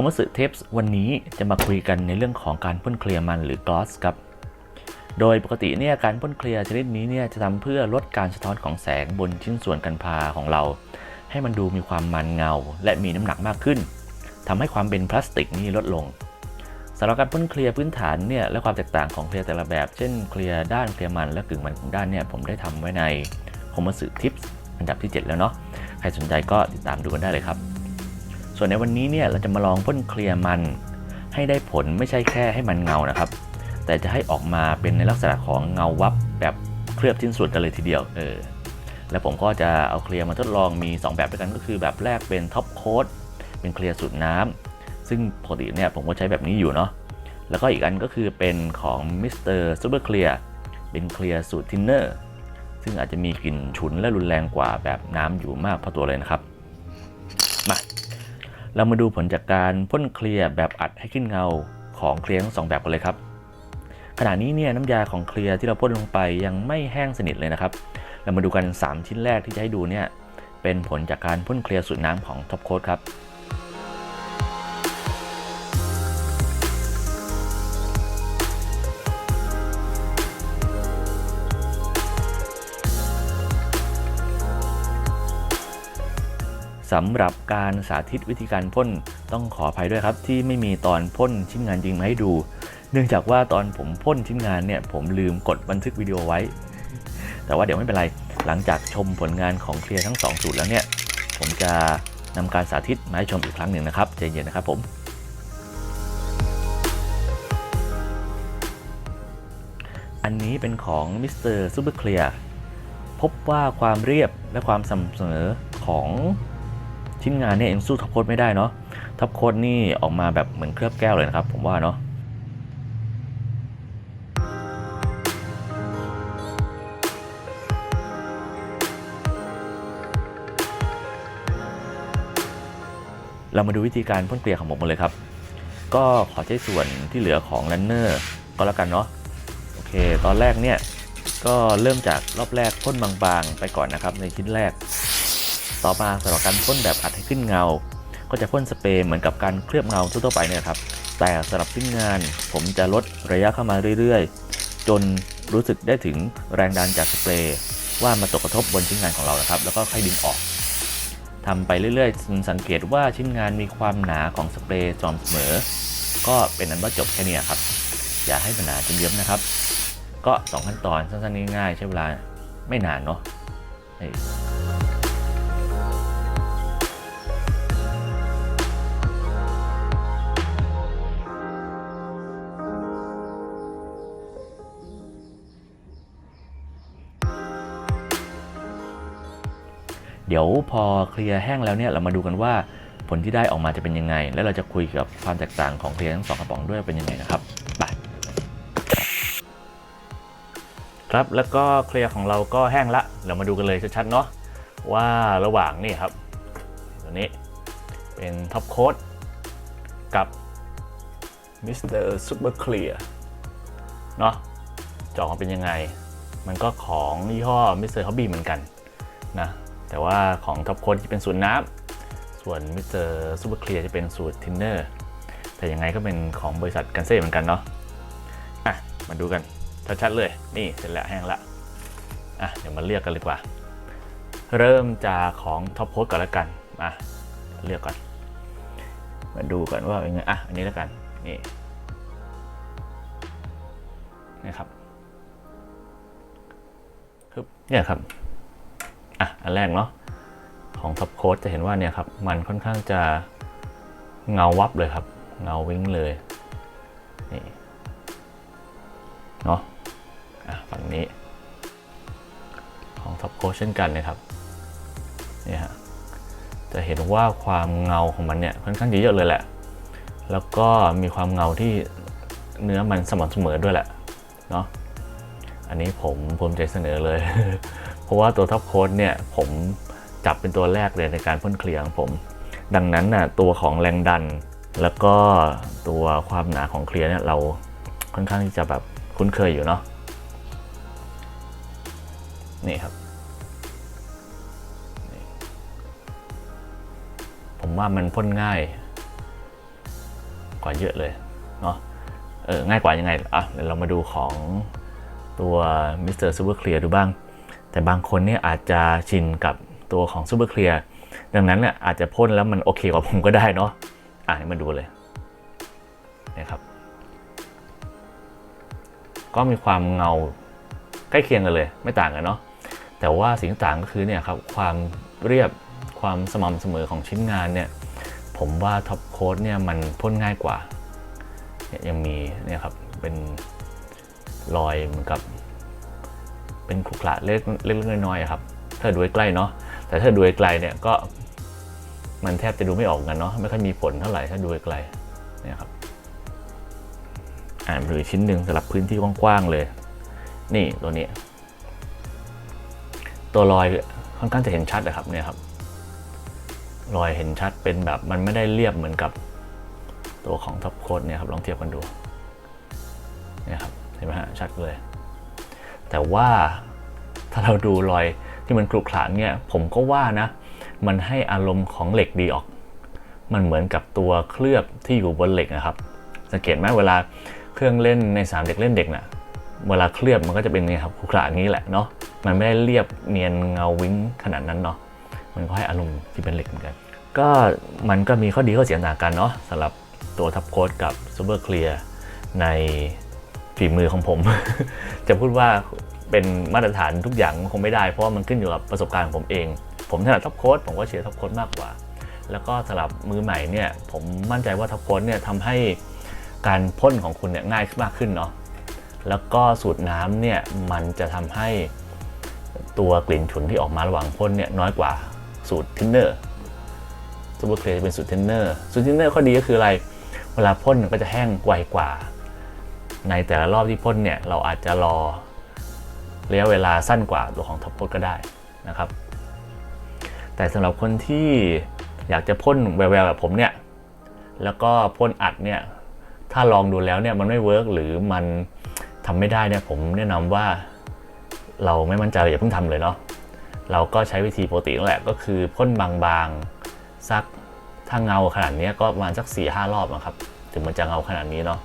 คอมมัสเทปส์วันนี้จะมาคุยกันในเรื่องของการพ่นเคลียร์มันหรือกลอสครับ โดยปกติเนี่ยการพ่นเคลียร์ชนิดนี้เนี่ยจะทำเพื่อลดการสะท้อนของแสงบนชิ้นส่วนกันพาของเรา ให้มันดูมีความมันเงา และมีน้ำหนักมากขึ้นทำให้ความเป็นพลาสติกนี่ลดลงสำหรับการพ่นเคลียร์พื้นฐานเนี่ยและความแตกต่างของเคลียร์แต่ละแบบ เช่นเคลียร์ด้านเคลียร์มันและกึ่งมันของด้านเนี่ยผมได้ทำไว้ในคอมมัสทิปส์อันดับที่ 7 แล้วเนาะใครสนใจก็ติดตามดูกันได้เลยครับ ส่วนในวันนี้เนี่ยเราจะมาลองพ่นเคลียร์มัน ให้ได้ผลไม่ใช่แค่ให้มันเงานะครับ แต่จะให้ออกมาเป็นในลักษณะของเงาวับแบบเคลือบชิ้นส่วนกันเลยทีเดียวเออแล้วผมก็จะเอาเคลียร์มาทดลองมี 2 แบบด้วยกันก็คือแบบแรกเป็นท็อปโค้ดเป็นเคลียร์สูตรน้ำซึ่งปกติเนี่ยผมก็ใช้แบบนี้อยู่เนาะแล้วก็อีกอันก็คือเป็นของมิสเตอร์ซูเปอร์เคลียร์เป็นเคลียร์สูตรทินเนอร์ซึ่งอาจจะมีกลิ่นฉุนและรุนแรงกว่าแบบน้ำอยู่มากพอตัวเลยนะครับ มา เรามาดูผลจากการพ่นเคลียร์แบบอัดให้ขึ้นเงาของเคลียร์ทั้งสองแบบกันเลยครับ ขณะนี้เนี่ยน้ำยาของเคลียร์ที่เราพ่นลงไปยังไม่แห้งสนิทเลยนะครับ เรามาดูกัน 3 ชิ้นแรกที่จะให้ดูเนี่ยเป็นผลจากการพ่นเคลียร์สูตรน้ำของท็อปโค้ดครับ สำหรับการสาธิตวิธีการพ่นต้องขออภัยด้วยครับ ที่ไม่มีตอนพ่นชิ้นงานจริงมาให้ดู เนื่องจากว่าตอนผมพ่นชิ้นงานเนี่ยผมลืมกดบันทึกวิดีโอไว้ แต่ว่าเดี๋ยวไม่เป็นไรหลังจากชมผลงานของเคลียร์ทั้ง 2 สูตรแล้วเนี่ยผมจะนำการสาธิตมาให้ชมอีกครั้งหนึ่งนะครับใจเย็นนะครับผมอันนี้เป็นของมิสเตอร์ซูเปอร์เคลียร์พบว่าความเรียบและความสม่ำเสมอของ ชิ้นงานเนี่ยยังสู้ท็อปโค้ดไม่ได้เนาะท็อปโค้ดนี่ออกมาแบบเหมือนเคลือบแก้วเลยนะครับ ผมว่าเนาะเรามาดูวิธีการพ่นเกลี่ยของผมกันเลยครับ ก็ขอใช้ส่วนที่เหลือของรันเนอร์ก็แล้วกันเนาะ โอเค ตอนแรกเนี่ย ก็เริ่มจากรอบแรกพ่นบางๆ ไปก่อนนะครับในชิ้นแรก ต่อมาสำหรับการพ่นแบบอั ขึ้นเงา ก็จะพ่นสเปรย์เหมือนกับการเคลือบเงาทั่วๆไปเนี่ยครับ แต่สำหรับชิ้นงานผมจะลดระยะเข้ามาเรื่อยๆ จนรู้สึกได้ถึงแรงดันจากสเปรย์ว่ามาตกกระทบบนชิ้นงานของเรานะครับ แล้วก็ค่อยดึงออกทำไปเรื่อยๆ สังเกตว่าชิ้นงานมีความหนาของสเปรย์สม่ำเสมอ ก็เป็นอันว่าจบแค่นี้ครับ อย่าให้มันหนาจนเยิ้มนะครับ ก็ 2 ขั้นตอนสั้นๆง่ายๆใช้เวลาไม่นานเนาะ เดี๋ยวพอเคลียร์แห้งแล้วเนี่ยเรามาดูกันว่าผลที่ได้ออกมาจะเป็นยังไง แล้วเราจะคุยกับความแตกต่างของเคลียร์ทั้งสองกระป๋องด้วยเป็นยังไงนะครับไปครับแล้วก็เคลียร์ของเราก็แห้งละเรามาดูกันเลยชัดๆเนาะว่าระหว่างนี่ครับตัวนี้เป็นท็อปโค้ดกับมิสเตอร์ซูเปอร์เคลียร์เนาะจออกมาเป็นยังไง มันก็ของยี่ห้อมิสเตอร์ฮอบบี้เหมือนกันนะ แต่ว่าของท็อปโค้ดจะเป็นสูตรน้ำส่วนมิสเตอร์ซูเปอร์เคลียร์จะเป็นสูตรทินเนอร์แต่ยังไงก็เป็นของบริษัทกันเซ่เหมือนกันเนาะอะมาดูกันชัดๆเลยนี่เสร็จแล้วแห้งละอะเดี๋ยวมาเลือกกันเลยกว่า เริ่มจากของท็อปโพสก่อนล้วกันมาเลือกก่อน มาดูกันว่าเป็นไงอะอันนี้ล้วกันนี่นี่ครับฮึบเนี่ยครับ อันแรกเนาะของท็อปโค้ดจะเห็นว่าเนี่ยครับ มันค่อนข้างจะเงาวับเลยครับ เงาวิ้งเลยนี่เนาะฝั่งนี้ ของท็อปโค้ดเช่นกันนะครับนี่ฮะจะเห็นว่าความเงาของมันเนี่ยค่อนข้างจะเยอะเลยแหละ แล้วก็มีความเงาที่เนื้อมันสม่ำเสมอด้วยแหละเนาะอันนี้ผมภูมิใจเสนอเลย เพราะว่าตัวท็อปโค้ดเนี่ยผมจับเป็นตัวแรกเลยในการพ่นเคลียร์ของผม ดังนั้นน่ะตัวของแรงดัน แล้วก็ตัวความหนาของเคลียร์เนี่ยเราค่อนข้างที่จะแบบคุ้นเคยอยู่เนาะนี่ครับผมว่ามันพ่นง่ายกว่าเยอะเลยเนาะเออง่ายกว่ายังไงอะเดี๋ยวเรามาดูของตัว Mr. Super Clear ดูบ้าง แต่บางคนเนี่ยอาจจะชินกับตัวของ Super Clear ดังนั้นเนี่ยอาจจะพ่นแล้วมันโอเคกว่าผมก็ได้เนาะอะมาดูเลยนะครับ ก็มีความเงาใกล้เคียงกันเลย ไม่ต่างกันเนาะแต่ว่าสิ่งที่ต่างก็คือเนี่ยครับความเรียบความสม่ำเสมอของชิ้นงานเนี่ยผมว่าท็อปโค้ดเนี่ยมันพ่นง่ายกว่าเนี่ยยังมีเนี่ยครับเป็นรอยเหมือนกับ เป็นขรุขระเล็กเล็กๆน้อยๆครับถ้าดูใกล้เนาะแต่ถ้าดูไกลเนี่ยก็มันแทบจะดูไม่ออกกันเนาะไม่ค่อยมีผลเท่าไหร่ถ้าดูไกลเนี่ยครับอ่านหรือชิ้นหนึ่งสำหรับพื้นที่กว้างๆเลย นี่ตัวนี้ ตัวรอยค่อนข้างจะเห็นชัดนะครับเนี่ยครับ รอยเห็นชัดเป็นแบบมันไม่ได้เรียบเหมือนกับตัวของท็อปโค้ดเนี่ยครับลองเทียบกันดูเนี่ยครับเห็นไหมฮะชัดเลย แต่ว่าถ้าเราดูรอยที่มันกรุขระเนี่ยผมก็ว่านะ มันให้อารมณ์ของเหล็กดีออก มันเหมือนกับตัวเคลือบที่อยู่บนเหล็กนะครับ สังเกตไหมเวลาเครื่องเล่นในสามเด็กเล่นเด็กนะ่ะเวลาเคลือบมันก็จะเป็นไงครับขรุขระอย่างนี้แหละเนาะมันไม่ได้เรียบเนียนเงาวิ้งขนาดนั้นเนาะมันก็ให้อารมณ์ที่เป็นเหล็กเหมือนกัน ก็มันก็มีข้อดีข้อเสียต่างกันเนาะสำหรับตัวทับโค้ดกับซูเปอร์เคลียร์ใน ฝีมือของผม จะพูดว่าเป็นมาตรฐานทุกอย่างคงไม่ได้ เพราะมันขึ้นอยู่กับประสบการณ์ของผมเอง ผมถนัดท็อปโค้ดผมก็เชียร์ท็อปโค้ดมากกว่า แล้วก็สำหรับมือใหม่เนี่ยผมมั่นใจว่าท็อปโค้ดเนี่ยทำให้การพ่นของคุณเนี่ยง่ายขึ้นมากขึ้นเนาะแล้วก็สูตรน้ำเนี่ยมันจะทำให้ตัวกลิ่นฉุนที่ออกมาระหว่างพ่นเนี่ยน้อยกว่าสูตรทินเนอร์ซูเปอร์เคลียจะเป็นสูตรทินเนอร์สูตรทินเนอร์ข้อดีก็คืออะไร เวลาพ่นมันก็จะแห้งไวกว่า ในแต่ละรอบที่พ่นเนี่ยเราอาจจะรอระยะเวลาสั้นกว่าตัวของท็อปโค้ดก็ได้นะครับ แต่สำหรับคนที่อยากจะพ่นแววๆแบบผมเนี่ยแล้วก็พ่นอัดเนี่ยถ้าลองดูแล้วเนี่ยมันไม่เวิร์กหรือมันทำไม่ได้เนี่ยผมแนะนำว่าเราไม่มั่นใจเราอย่าเพิ่งทำเลยเนาะเราก็ใช้วิธีปกตินั่นแหละก็คือพ่นบางๆสักถ้าเงาขนาดนี้ก็ประมาณสัก4ี่ห้ารอบนะครับ ถึงมันจะเงาขนาดนี้เนาะ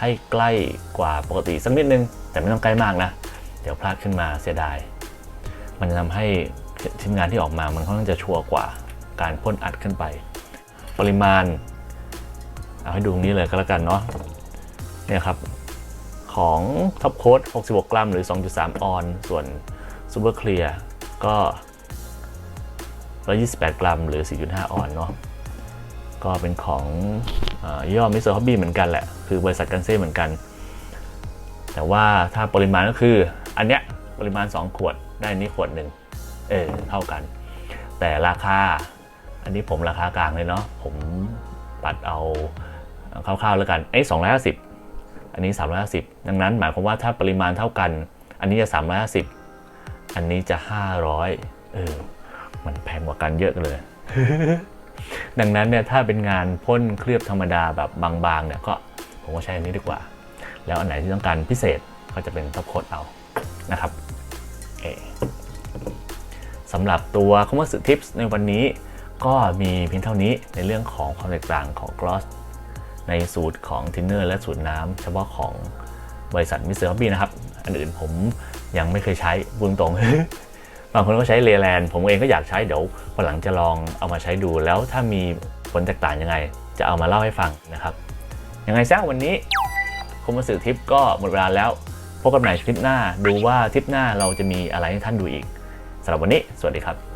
ให้ใกล้กว่าปกติสักนิดนึง แต่ไม่ต้องใกล้มากนะ เดี๋ยวพลาดขึ้นมาเสียดาย มันจะทำให้ชิ้นงานที่ออกมามันค่อนข้างจะชัวร์กว่าการพ่นอัดขึ้นไป ปริมาณ เอาให้ดูตรงนี้เลยก็แล้วกันเนาะเนี่ยครับ ของท็อปโค้ด66 กรัมหรือ 2.3 ออน ส่วนซูเปอร์เคลียร์ก็128 กรัมหรือ 4.5 ออนเนาะ ก็เป็นของอ่อย่อมิสเตอร์ฮอบบี้เหมือนกันแหละ คือบริษัทกันเซ่เหมือนกัน แต่ว่าถ้าปริมาณก็คืออันเนี้ยปริมาณ 2 ขวดได้อนี้ขวดหนึ่งเออเท่ากัน แต่ราคา อันนี้ผมราคากลางเลยเนาะผมปัดเอาคร่าวๆแล้วกันไอ้250อันนี้350ดังนั้นหมายความว่าถ้าปริมาณเท่ากัน อันนี้จะ350อันนี้จะ500เออมันแพงกว่ากันเยอะเลย ดังนั้นเนี่ยถ้าเป็นงานพ่นเคลือบธรรมดาแบบบางๆเนี่ยก็ผมก็ใช้อันนี้ดีกว่า แล้วอันไหนที่ต้องการพิเศษก็จะเป็นท็อปโค้ดเอานะครับเอสำหรับตัวคอมเมอร์สทิปส์ในวันนี้ก็มีเพียงเท่านี้ในเรื่องของความแตกต่างของ gloss ในสูตรของทินเนอร์และสูตรน้ำเฉพาะของบริษัทมิสเตอร์ฮอบบี้นะครับ อันอื่นผมยังไม่เคยใช้บุญตรง บางคนก็ใช้เลแลนผมเองก็อยากใช้เดี๋ยววันหลังจะลองเอามาใช้ดูแล้วถ้ามีผลแตกต่างยังไง จะเอามาเล่าให้ฟังนะครับยังไงซะวันนี้คมสื่อทิปก็หมดเวลาแล้วพบกันใหม่คลิปหน้าดูว่าทริปหน้าเราจะมีอะไรให้ท่านดูอีกสำหรับวันนี้ สวัสดีครับ